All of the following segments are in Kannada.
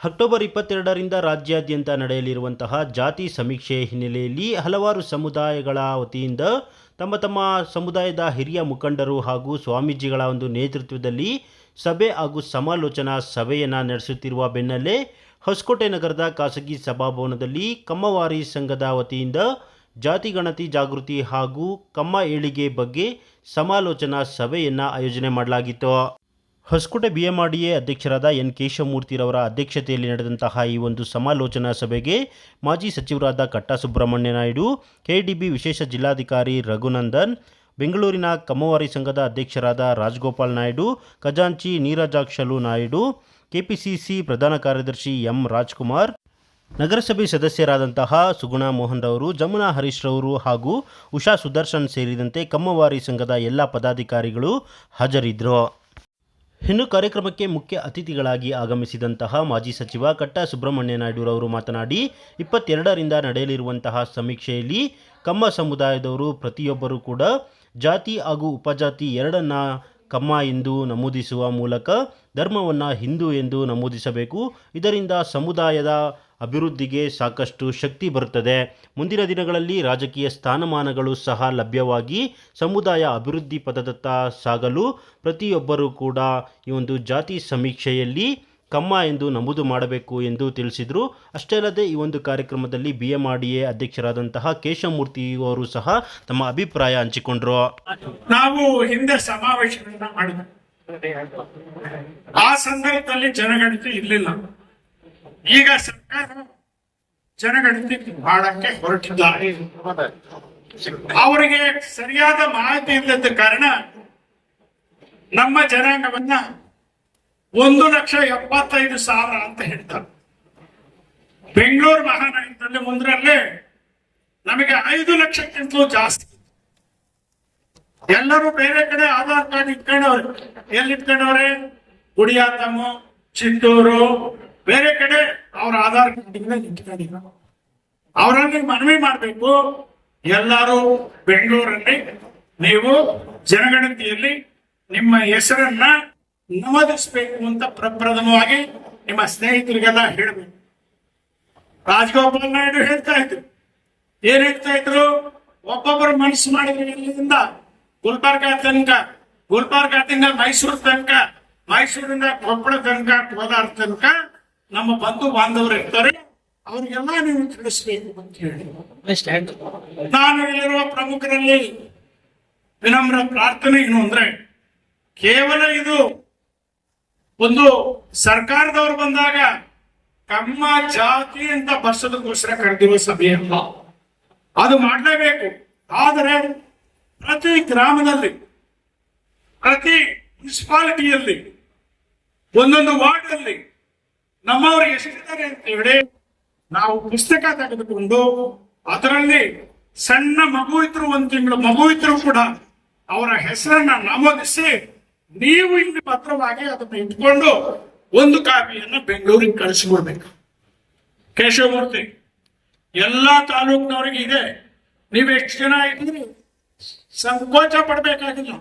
ಅಕ್ಟೋಬರ್ ಇಪ್ಪತ್ತೆರಡರಿಂದ ರಾಜ್ಯಾದ್ಯಂತ ನಡೆಯಲಿರುವಂತಹ ಜಾತಿ ಸಮೀಕ್ಷೆ ಹಿನ್ನೆಲೆಯಲ್ಲಿ ಹಲವಾರು ಸಮುದಾಯಗಳ ವತಿಯಿಂದ ತಮ್ಮ ತಮ್ಮ ಸಮುದಾಯದ ಹಿರಿಯ ಮುಖಂಡರು ಹಾಗೂ ಸ್ವಾಮೀಜಿಗಳ ಒಂದು ನೇತೃತ್ವದಲ್ಲಿ ಸಭೆ ಹಾಗೂ ಸಮಾಲೋಚನಾ ಸಭೆಯನ್ನು ನಡೆಸುತ್ತಿರುವ ಬೆನ್ನಲ್ಲೇ ಹೊಸಕೋಟೆ ನಗರದ ಖಾಸಗಿ ಸಭಾಭವನದಲ್ಲಿ ಕಮ್ಮವಾರಿ ಸಂಘದ ವತಿಯಿಂದ ಜಾತಿ ಗಣತಿ ಜಾಗೃತಿ ಹಾಗೂ ಕಮ್ಮ ಏಳಿಗೆ ಬಗ್ಗೆ ಸಮಾಲೋಚನಾ ಸಭೆಯನ್ನು ಆಯೋಜನೆ ಮಾಡಲಾಗಿತ್ತು. Hoskote B M R D A ಅಧ್ಯಕ್ಷರಾದ ಎನ್ ಕೇಶವಮೂರ್ತಿರವರ ಅಧ್ಯಕ್ಷತೆಯಲ್ಲಿ ನಡೆದಂತಹ ಈ ಒಂದು ಸಮಾಲೋಚನಾ ಸಭೆಗೆ ಮಾಜಿ ಸಚಿವರಾದ ಕಟ್ಟಾ ಸುಬ್ರಹ್ಮಣ್ಯ ನಾಯ್ಡು, ಕೆಡಿಬಿ ವಿಶೇಷ ಜಿಲ್ಲಾಧಿಕಾರಿ ರಘುನಂದನ್, ಬೆಂಗಳೂರಿನ ಕಮ್ಮವಾರಿ ಸಂಘದ ಅಧ್ಯಕ್ಷರಾದ ರಾಜಗೋಪಾಲ್ ನಾಯ್ಡು, ಖಜಾಂಚಿ ನೀರಜಾಕ್ಷಲು ನಾಯ್ಡು, ಕೆಪಿಸಿಸಿ ಪ್ರಧಾನ ಕಾರ್ಯದರ್ಶಿ ಎಂ ರಾಜ್ಕುಮಾರ್, ನಗರಸಭೆ ಸದಸ್ಯರಾದಂತಹ ಸುಗುಣ ಮೋಹನ್ ರವರು, ಜಮುನಾ ಹರೀಶ್ ರವರು ಹಾಗೂ ಉಷಾ ಸುದರ್ಶನ್ ಸೇರಿದಂತೆ ಕಮ್ಮವಾರಿ ಸಂಘದ ಎಲ್ಲ ಪದಾಧಿಕಾರಿಗಳು ಹಾಜರಿದ್ದರು ಇನ್ನು ಕಾರ್ಯಕ್ರಮಕ್ಕೆ ಮುಖ್ಯ ಅತಿಥಿಗಳಾಗಿ ಆಗಮಿಸಿದಂತಹ ಮಾಜಿ ಸಚಿವ ಕಟ್ಟ ಸುಬ್ರಹ್ಮಣ್ಯ ನಾಯ್ಡುರವರು ಮಾತನಾಡಿ, ಇಪ್ಪತ್ತೆರಡರಿಂದ ನಡೆಯಲಿರುವಂತಹ ಸಮೀಕ್ಷೆಯಲ್ಲಿ ಕಮ್ಮ ಸಮುದಾಯದವರು ಪ್ರತಿಯೊಬ್ಬರೂ ಕೂಡ ಜಾತಿ ಹಾಗೂ ಉಪಜಾತಿ ಎರಡನ್ನ ಕಮ್ಮ ಎಂದು ನಮೂದಿಸುವ ಮೂಲಕ ಧರ್ಮವನ್ನು ಹಿಂದೂ ಎಂದು ನಮೂದಿಸಬೇಕು. ಇದರಿಂದ ಸಮುದಾಯದ ಅಭಿವೃದ್ಧಿಗೆ ಸಾಕಷ್ಟು ಶಕ್ತಿ ಬರುತ್ತದೆ. ಮುಂದಿನ ದಿನಗಳಲ್ಲಿ ರಾಜಕೀಯ ಸ್ಥಾನಮಾನಗಳು ಸಹ ಲಭ್ಯವಾಗಿ ಸಮುದಾಯ ಅಭಿವೃದ್ಧಿ ಪದದತ್ತ ಸಾಗಲು ಪ್ರತಿಯೊಬ್ಬರೂ ಕೂಡ ಈ ಒಂದು ಜಾತಿ ಸಮೀಕ್ಷೆಯಲ್ಲಿ ಕಮ್ಮ ಎಂದು ನಮೂದು ಮಾಡಬೇಕು ಎಂದು ತಿಳಿಸಿದರು. ಅಷ್ಟೇ ಅಲ್ಲದೆ ಈ ಒಂದು ಕಾರ್ಯಕ್ರಮದಲ್ಲಿ B M R D A ಅಧ್ಯಕ್ಷರಾದಂತಹ Keshamurthy ಅವರು ಸಹ ತಮ್ಮ ಅಭಿಪ್ರಾಯ ಹಂಚಿಕೊಂಡ್ರು. ನಾವು ಹಿಂದೆ ಸಮಾವೇಶಗಳನ್ನ ಮಾಡಿದ ಆ ಸಂದರ್ಭದಲ್ಲಿ ಜನಗಣತಿ ಇರಲಿಲ್ಲ. ಈಗ ಸರ್ಕಾರ ಜನಗಣತಿ ಮಾಡಕ್ಕೆ ಹೊರಟಿದ್ದಾರೆ. ಅವರಿಗೆ ಸರಿಯಾದ ಮಾಹಿತಿ ಇಲ್ಲದ ಕಾರಣ ನಮ್ಮ ಜನಾಂಗವನ್ನ ಒಂದು ಲಕ್ಷ ಎಪ್ಪತ್ತೈದು ಸಾವಿರ ಅಂತ ಹೇಳ್ತಾರೆ. ಬೆಂಗಳೂರು ಮಹಾನಗರದಲ್ಲಿ ಮುಂದ್ರಲ್ಲೇ ನಮಗೆ ಐದು ಲಕ್ಷಕ್ಕಿಂತಲೂ ಜಾಸ್ತಿ. ಎಲ್ಲರೂ ಬೇರೆ ಕಡೆ ಆಧಾರ್ ಕಾರ್ಡ್ ಇಟ್ಕೊಂಡವ್ರೆ. ಎಲ್ಲಿ ಇಟ್ಕೊಂಡವ್ರೆ ಗುಡಿಯಾತಮ್ಮ, ಚಿತ್ತೂರು ಬೇರೆ ಕಡೆ ಅವ್ರ ಆಧಾರ್ ಕಾರ್ಡ್ ಅವರಲ್ಲಿ ಮನವಿ ಮಾಡಬೇಕು. ಎಲ್ಲರೂ ಬೆಂಗಳೂರಲ್ಲಿ ನೀವು ಜನಗಣತಿಯಲ್ಲಿ ನಿಮ್ಮ ಹೆಸರನ್ನ ನಮೂದಿಸಬೇಕು ಅಂತ ಪ್ರಪ್ರಥಮವಾಗಿ ನಿಮ್ಮ ಸ್ನೇಹಿತರಿಗೆಲ್ಲ ಹೇಳಬೇಕು. ರಾಜಗೋಪಾಲ್ ನಾಯ್ಡು ಹೇಳ್ತಾ ಇದ್ರು. ಏನ್ ಹೇಳ್ತಾ ಇದ್ರು? ಒಬ್ಬೊಬ್ಬರು ಮನಸ್ಸು ಮಾಡಿದ್ರೆ ಇಲ್ಲಿಂದ ಗುಲ್ಬರ್ಗಾ ತನಕ. ಗುಲ್ಬರ್ಗಾದಿಂದ ಮೈಸೂರು ತನಕ. ಮೈಸೂರಿಂದ ಕೊಪ್ಪಳ ತನಕ, ಕೋಲಾರ ತನಕ. ನಮ್ಮ ಬಂಧು ಬಾಂಧವರು ಇರ್ತಾರೆ. ಅವ್ರಿಗೆಲ್ಲ ನೀವು ತಿಳಿಸ್ಬೇಕು ಅಂತ ಹೇಳಿ. ನಾನು ಇಲ್ಲಿರುವ ಪ್ರಮುಖರಲ್ಲಿ ವಿನಮ್ರ ಪ್ರಾರ್ಥನೆ ಏನು ಅಂದ್ರೆ ಕೇವಲ ಇದು ಒಂದು ಸರ್ಕಾರದವರು ಬಂದಾಗ ಕಮ್ಮ ಜಾತಿ ಅಂತ ಬರ್ಸೋದಕ್ಕೋಸ್ಕರ ಕರೆದಿರುವ ಸಭೆಯಲ್ಲ ಅದು ಮಾಡಲೇಬೇಕು. ಆದರೆ ಪ್ರತಿ ಗ್ರಾಮದಲ್ಲಿ ಪ್ರತಿ ಮುನ್ಸಿಪಾಲಿಟಿಯಲ್ಲಿ ಒಂದೊಂದು ವಾರ್ಡ್ ಅಲ್ಲಿ ನಮ್ಮವರು ಎಷ್ಟಿದ್ದಾರೆ ಅಂತ ಹೇಳಿ ನಾವು ಪುಸ್ತಕ ತೆಗೆದುಕೊಂಡು ಅದರಲ್ಲಿ ಸಣ್ಣ ಮಗು ಇದ್ರು ಒಂದು ತಿಂಗಳು ಮಗು ಇದ್ರು ಕೂಡ ಅವರ ಹೆಸರನ್ನ ನಮೂದಿಸಿ ನೀವು ಇಲ್ಲಿ ಪತ್ರವಾಗಿ ಅದನ್ನು ಇಟ್ಕೊಂಡು ಒಂದು ಕಾಪಿಯನ್ನ ಬೆಂಗಳೂರಿಗೆ ಕಳಿಸಿಕೊಡ್ಬೇಕು. ಕೇಶವಮೂರ್ತಿ, ಎಲ್ಲಾ ತಾಲೂಕಿನವರಿಗೆ ಇದೆ. ನೀವು ಎಷ್ಟು ಜನ ಇದ್ದೀರಿ? ಸಂಕೋಚ ಪಡಬೇಕಾಗಿಲ್ಲ.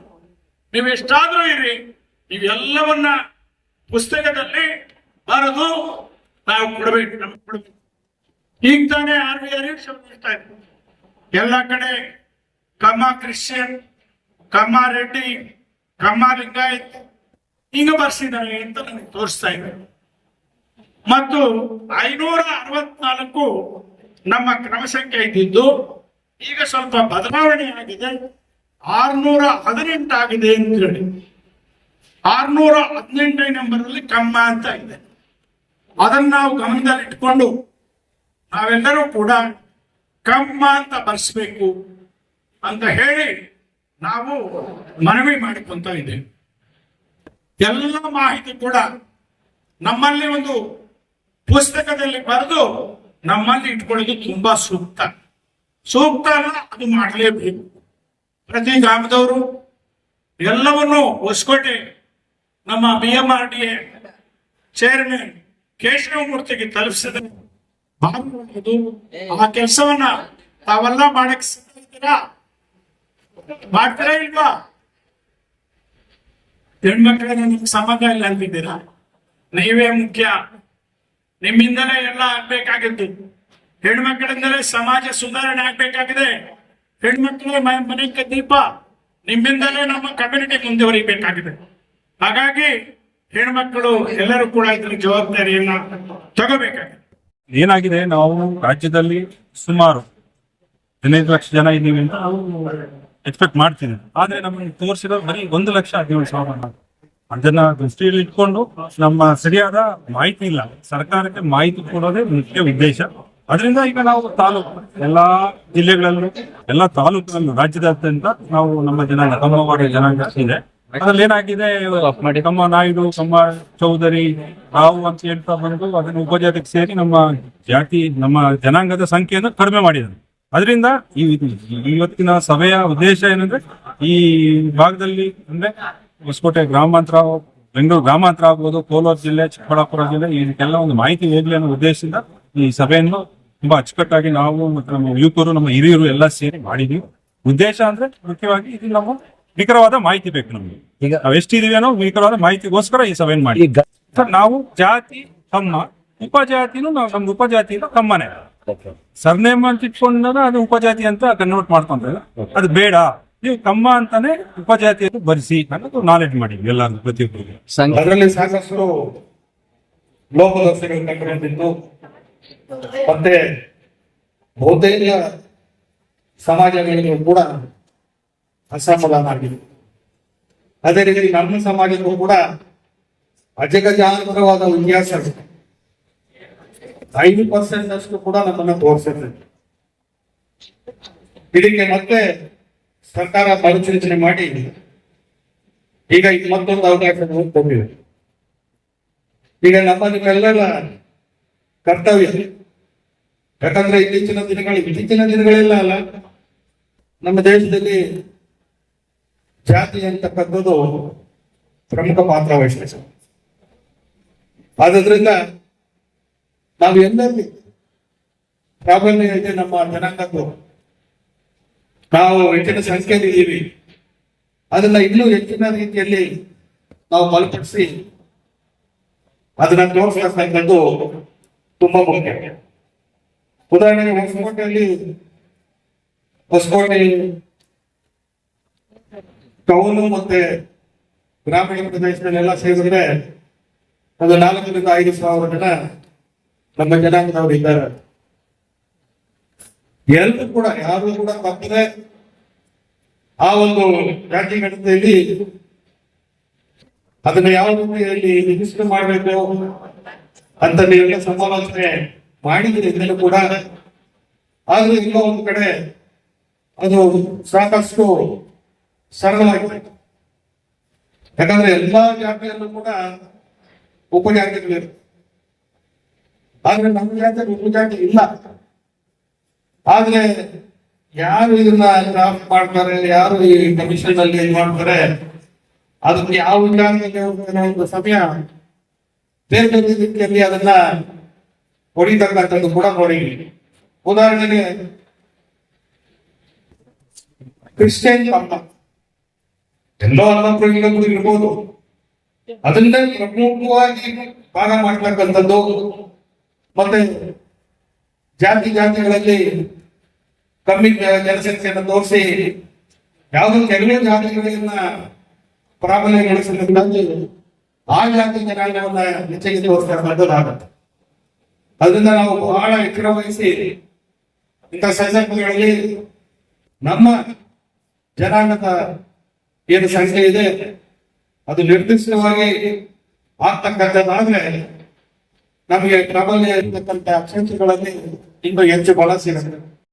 ನೀವು ಎಷ್ಟಾದ್ರೂ ಇರಿ. ನೀವೆಲ್ಲವನ್ನ ಪುಸ್ತಕದಲ್ಲಿ ಬರೆದು, ನಾವು ಕೊಡಬೇಕು, ನಮ್ಗೆ ಕೊಡಬೇಕು. ಈಗ ತಾನೇ ಆರ್ ಬಿ ಆರ್ ಸಂಭವಿಸ್ತಾ ಇತ್ತು ಎಲ್ಲ ಕಡೆ ಕಮ್ಮ ಕ್ರಿಶ್ಚಿಯನ್, ಕಮ್ಮ ರೆಡ್ಡಿ, ಕಮ್ಮ ಲಿಂಗಾಯತ್, ಹಿಂಗ ಬರ್ಸಿದ್ದಾರೆ ಅಂತ ನನಗೆ ತೋರಿಸ್ತಾ ಇದೆ ಮತ್ತು ಐನೂರ ಅರವತ್ನಾಲ್ಕು ನಮ್ಮ ಕ್ರಮ ಸಂಖ್ಯೆ ಇದ್ದಿದ್ದು, ಈಗ ಸ್ವಲ್ಪ ಬದಲಾವಣೆ ಆಗಿದೆ. ಆರ್ನೂರ ಹದಿನೆಂಟು ಆಗಿದೆ ಅಂತ ಹೇಳಿ. ಆರ್ನೂರ ಹದಿನೆಂಟನೇ ನಂಬರ್ ಅಲ್ಲಿ ಕಮ್ಮ ಅಂತ ಇದೆ. ಅದನ್ನ ನಾವು ಗಮನದಲ್ಲಿ ಇಟ್ಕೊಂಡು ನಾವೆಲ್ಲರೂ ಕೂಡ ಕಮ್ಮ ಅಂತ ಬರ್ಸ್ಬೇಕು ಅಂತ ಹೇಳಿ ನಾವು ಮನವಿ ಮಾಡಿಕೊಂತ ಇದ್ದೇವೆ. ಎಲ್ಲ ಮಾಹಿತಿ ಕೂಡ ನಮ್ಮಲ್ಲಿ ಒಂದು ಪುಸ್ತಕದಲ್ಲಿ ಬರೆದು ನಮ್ಮಲ್ಲಿ ಇಟ್ಕೊಳ್ಳೋದು ತುಂಬಾ ಸೂಕ್ತ. ಸೂಕ್ತ ಅದು ಮಾಡಲೇಬೇಕು. ಪ್ರತಿ ಗ್ರಾಮದವರು ಎಲ್ಲವನ್ನು ಹೊಸಕೋಟೆ ನಮ್ಮ B M R D A chairman ಕೇಶವಮೂರ್ತಿಗೆ ತಲುಪಿಸಿದ. ಆ ಕೆಲಸವನ್ನ ತಾವೆಲ್ಲ ಮಾಡಕ್ ಸಿದ್ಧ ಇದ್ದೀರಾ ಮಾಡ್ತೀರಾ ಇಲ್ವಾ? ಹೆಣ್ಮಕ್ಳಿಗೆ ನಿಮ್ಗೆ ಸಂಬಂಧ ಇಲ್ಲ ಅಂತಿದ್ದೀರಾ? ನೀವೇ ಮುಖ್ಯ. ನಿಮ್ಮಿಂದಲೇ ಎಲ್ಲ ಆಗ್ಬೇಕಾಗಿದ್ದು ಹೆಣ್ಮಕ್ಳಿಂದಲೇ ಸಮಾಜ ಸುಧಾರಣೆ ಆಗ್ಬೇಕಾಗಿದೆ. ಹೆಣ್ಮಕ್ಳೇ ಮ- ಮನೆಗೆ ದೀಪ. ನಿಮ್ಮಿಂದಲೇ ನಮ್ಮ ಕಮ್ಯುನಿಟಿ ಮುಂದುವರಿಬೇಕಾಗಿದೆ. ಹಾಗಾಗಿ ಹೆಣ್ಮಕ್ಳು ಎಲ್ಲರೂ ಕೂಡ ಇದ್ರ ಜವಾಬ್ದಾರಿಯನ್ನ ತಗೋಬೇಕಾಗಿದೆ. ಏನಾಗಿದೆ? ನಾವು ರಾಜ್ಯದಲ್ಲಿ ಸುಮಾರು ಹದಿನೈದು ಲಕ್ಷ ಜನ ಇದ್ದೀವಿ ಅಂತ ಎಕ್ಸ್ಪೆಕ್ಟ್ ಮಾಡ್ತೀನಿ ಆದ್ರೆ ನಮಗೆ ತೋರಿಸಿರೋ ಬರೀ ಒಂದು ಲಕ್ಷ ಹದಿನೇಳು ಸಾವಿರ. ಅದನ್ನ ದೃಷ್ಟಿಯಲ್ಲಿ ಇಟ್ಕೊಂಡು ನಮ್ಮ ಸರಿಯಾದ ಮಾಹಿತಿ ಇಲ್ಲ. ಸರ್ಕಾರಕ್ಕೆ ಮಾಹಿತಿ ಕೊಡೋದೇ ಮುಖ್ಯ ಉದ್ದೇಶ. ಅದರಿಂದ ಈಗ ನಾವು ತಾಲೂಕು, ಎಲ್ಲಾ ಜಿಲ್ಲೆಗಳಲ್ಲೂ, ಎಲ್ಲಾ ತಾಲೂಕುಗಳಲ್ಲೂ, ರಾಜ್ಯದಾದ್ಯಂತ ನಾವು ನಮ್ಮ ಜನಾಂಗ ಕಮ್ಮವಾಡ ಜನಾಂಗ ಇದೆ. ಅದ್ರಲ್ಲಿ ಏನಾಗಿದೆ? ನಮ್ಮ ನಾಯ್ಡು ನಮ್ಮ ಚೌಧರಿ ರಾವು ಅಂತ ಹೇಳ್ತಾ ಬಂದು ಅದನ್ನ ಉಪಜಾತಿಗೆ ಸೇರಿ ನಮ್ಮ ಜಾತಿ ನಮ್ಮ ಜನಾಂಗದ ಸಂಖ್ಯೆಯನ್ನು ಕಡಿಮೆ ಮಾಡಿದ್ದಾರೆ. ಅದರಿಂದ ಈ ಇವತ್ತಿನ ಸಭೆಯ ಉದ್ದೇಶ ಏನಂದ್ರೆ ಈ ಭಾಗದಲ್ಲಿ ಅಂದ್ರೆ ಹೊಸಕೋಟೆ ಗ್ರಾಮಾಂತರ ಬೆಂಗಳೂರು ಗ್ರಾಮಾಂತರ ಆಗ್ಬೋದು ಕೋಲಾರ ಜಿಲ್ಲೆ ಚಿಕ್ಕಬಳ್ಳಾಪುರ ಜಿಲ್ಲೆ ಇದಕ್ಕೆಲ್ಲ ಒಂದು ಮಾಹಿತಿ ಹೋಗ್ಲಿ ಅನ್ನೋ ಉದ್ದೇಶದಿಂದ ಈ ಸಭೆಯನ್ನು ತುಂಬಾ ಅಚ್ಚುಕಟ್ಟಾಗಿ ನಾವು ಮತ್ತು ನಮ್ಮ ಯುವಕರು ನಮ್ಮ ಹಿರಿಯರು ಎಲ್ಲ ಸೇರಿ ಮಾಡಿದೀವಿ. ಉದ್ದೇಶ ಅಂದ್ರೆ ಮುಖ್ಯವಾಗಿ ಇದು ನಮ್ಮ ನಿಖರವಾದ ಮಾಹಿತಿ ಬೇಕು ನಮ್ಗೆ. ಈಗ ನಾವು ಎಷ್ಟಿದೀವಿ ಅನ್ನೋ ನಿಖರವಾದ ಮಾಹಿತಿಗೋಸ್ಕರ ಈ ಸಭೆಯನ್ನು ಮಾಡಿ ಈಗ ಸರ್ ನಾವು ಜಾತಿ ತಮ್ಮ ಉಪಜಾತಿನೂ ನಾವು ನಮ್ದು ಉಪಜಾತಿಯಿಂದ ತಮ್ಮನೇ. ಸರ್ನೇಮ್ ಅಂತ ಇಟ್ಕೊಂಡ್ರೆ ಅದು ಉಪಜಾತಿ ಅಂತ ಕನ್ವರ್ಟ್ ಮಾಡ್ಕೊಂತಾರೆ ಅದು ಬೇಡ. ನೀವು ತಮ್ಮ ಅಂತಾನೆ ಉಪಜಾತಿ ಅಂತ ಬರಿಸಿ ಅನ್ನೋದು ನಾಲೆಡ್ಜ್ ಮಾಡಿ ಎಲ್ಲರೂ ಪ್ರತಿಯೊಬ್ಬರಿಗೆ. ಅದರಲ್ಲಿ ಸಾಕಷ್ಟು ಲೋಪದೋಷಗಳು ಮತ್ತೆ ಬಹುತೇಕ ಸಮಾಜಗಳಿಗೆ ಕೂಡ ಅಸಮಾಧಾನ ಆಗಿದೆ ಅದೇ ರೀತಿ ನಮ್ಮ ಸಮಾಜಕ್ಕೂ ಕೂಡ ಅಜಗಜಾಂತರವಾದ ವಿನ್ಯಾಸ. ಐದು ಪರ್ಸೆಂಟ್ ಅಷ್ಟು ಕೂಡ ನಮ್ಮನ್ನ ತೋರಿಸುತ್ತೆ. ಇದಕ್ಕೆ ಮತ್ತೆ ಸರ್ಕಾರ ಮರುಚಿಂತನೆ ಮಾಡಿ ಈಗ ಮತ್ತೊಂದು ಅವಕಾಶ ಕೊಟ್ಟಿದೆ ಈಗ ನಮ್ಮ ನಿಮ್ಮೆಲ್ಲರ ಕರ್ತವ್ಯ. ಯಾಕಂದ್ರೆ ಇತ್ತೀಚಿನ ದಿನಗಳು ಇತ್ತೀಚಿನ ದಿನಗಳೆಲ್ಲ ಅಲ್ಲ. ನಮ್ಮ ದೇಶದಲ್ಲಿ ಜಾತಿ ಅಂತಕ್ಕಂಥದ್ದು ಪ್ರಮುಖ ಪಾತ್ರ ವಹಿಸ್ತೇವೆ ಆದ್ರಿಂದ ನಾವು ಎಲ್ಲರಲ್ಲಿ ಪ್ರಾಬಲ್ಯ ಇದೆ ನಮ್ಮ ಜನಾಂಗದ್ದು ನಾವು ಹೆಚ್ಚಿನ ಸಂಖ್ಯೆಯಲ್ಲಿ ಇದ್ದೀವಿ, ಅದನ್ನ ಇನ್ನೂ ಹೆಚ್ಚಿನ ರೀತಿಯಲ್ಲಿ ನಾವು ಬಲಪಡಿಸಿ ಅದನ್ನ ತೋರಿಸ್ತಕ್ಕಂಥದ್ದು ತುಂಬಾ ಮುಖ್ಯ. ಉದಾಹರಣೆಗೆ ಹೊಸಕೋಟೆಯಲ್ಲಿ ಹೊಸಕೋಟೆ ಟೌನು ಮತ್ತೆ ಗ್ರಾಮೀಣ ಪ್ರದೇಶದಲ್ಲೆಲ್ಲ ಸೇರಿದ್ರೆ ಒಂದು ನಾಲ್ಕರಿಂದ ಐದು ಸಾವಿರ ಜನ ನಮ್ಮ ಜನಾಂಗದವರು ಇದ್ದಾರೆ. ಎಲ್ಲರೂ ಕೂಡ, ಯಾರು ಕೂಡ ಬರ್ತದೆ ಆ ಒಂದು ರಾಜ್ಯ ಗಣತೆಯಲ್ಲಿ ಅದನ್ನ ಯಾವ ರೀತಿಯಲ್ಲಿ ರಿಜಿಸ್ಟರ್ ಮಾಡಬೇಕು ಅಂತ ನೀವೆಲ್ಲ ಸಮಾಲೋಚನೆ ಮಾಡಿದ್ರೆ ಇದನ್ನು ಕೂಡ. ಆದ್ರೆ ಇನ್ನೂ ಒಂದು ಕಡೆ ಅದು ಸಾಕಷ್ಟು ಸರಳವಾಗಿದೆ ಯಾಕಂದ್ರೆ ಎಲ್ಲಾ ಜಾತಿಯಲ್ಲೂ ಕೂಡ ಉಪಜಾತಿಗಳಿವೆ. ಆದ್ರೆ ನಮ್ಮ ಜಾತಿಯಲ್ಲಿ ಉಪಜಾತಿ ಇಲ್ಲ. ಆದ್ರೆ ಯಾರು ಇದನ್ನ ಡ್ರಾಫ್ಟ್ ಮಾಡ್ತಾರೆ, ಯಾರು ಈ ಕಮಿಷನ್ ಅಲ್ಲಿ ಇದ್ ಮಾಡ್ತಾರೆ, ಅದಕ್ಕೆ ಯಾವ ವಿಚಾರದಲ್ಲಿ ಹೋಗ್ತಾನೆ ಒಂದು ಸಮಯ ಬೇರೆ ಬೇರೆ ರೀತಿಯಲ್ಲಿ ಅದನ್ನ ಹೊಡಿತಕ್ಕಂಥದ್ದು ಕೂಡ ನೋಡಿ. ಉದಾಹರಣೆಗೆ ಕ್ರಿಶ್ಚಿಯನ್ ಹಬ್ಬ ಎಲ್ಲೋ ಹಬ್ಬಗಳು ಇರ್ಬೋದು ಅದನ್ನ ಪ್ರಮುಖವಾಗಿ ಭಾಗ ಮಾಡ್ತಕ್ಕಂಥದ್ದು ಮತ್ತೆ ಜಾತಿ ಜಾತಿಗಳಲ್ಲಿ ಕಮ್ಮಿ ಜನಸಂಖ್ಯೆಯನ್ನು ತೋರಿಸಿ ಯಾವುದೋ ಕೆಲವೇ ಜಾತಿಗಳನ್ನ ಪ್ರಾಬಲ್ಯಗೊಳಿಸಲಿಕ್ಕಾಗಿ ಆ ಜಾತಿ ಜನಾಂಗವನ್ನ ಹೆಚ್ಚಿಗೆ ತೋರಿಸ್ತಕ್ಕಂಥದ್ದಾಗತ್ತೆ ಅದರಿಂದ ನಾವು ಬಹಳ ಎಚ್ಚರ ವಹಿಸಿ ಇಂಥ ಸಂದರ್ಭಗಳಲ್ಲಿ ನಮ್ಮ ಜನಾಂಗದ ಏನು ಸಂಖ್ಯೆ ಇದೆ? ಅದು ನಿರ್ದಿಷ್ಟವಾಗಿ ಆಗ್ತಕ್ಕಂಥದ್ದಾದ್ರೆ ನಮಗೆ ಪ್ರಾಬಲ್ಯ ಇರತಕ್ಕಂಥ ಕ್ಷೇತ್ರಗಳಲ್ಲಿ ಇನ್ನೂ ಹೆಚ್ಚು ಬಲ ಸಿಗುತ್ತೆ